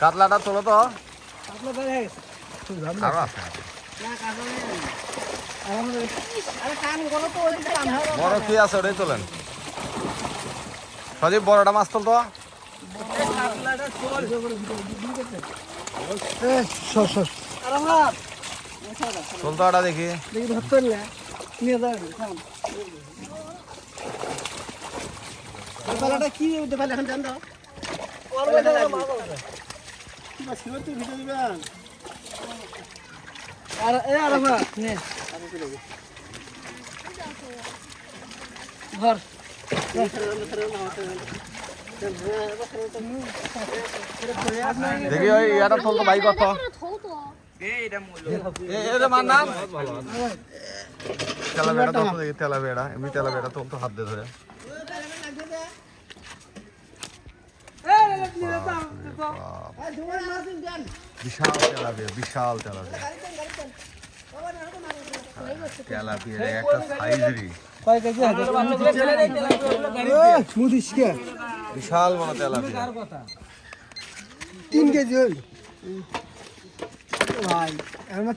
কাতলাটা তোলো তো। বেড়ে কি আছে ওটাই তোলেন। সজীব বড়টা মাছ তোল তো। তোল তো ওটা দেখি। দেখি ধরতে না। নিয়ে যাও কি দেখি ওই ইয়াটা তোল তো ভাই কত এটা মার নাম তোল তো দেখি তোল বিশাল তেলাপিয়া বিশাল তেলাপিয়া। তেলাপিয়া একটা মুদিস কে বিশাল মনে তেলাপিয়া। তিন কেজি হইল। ভাই, আমার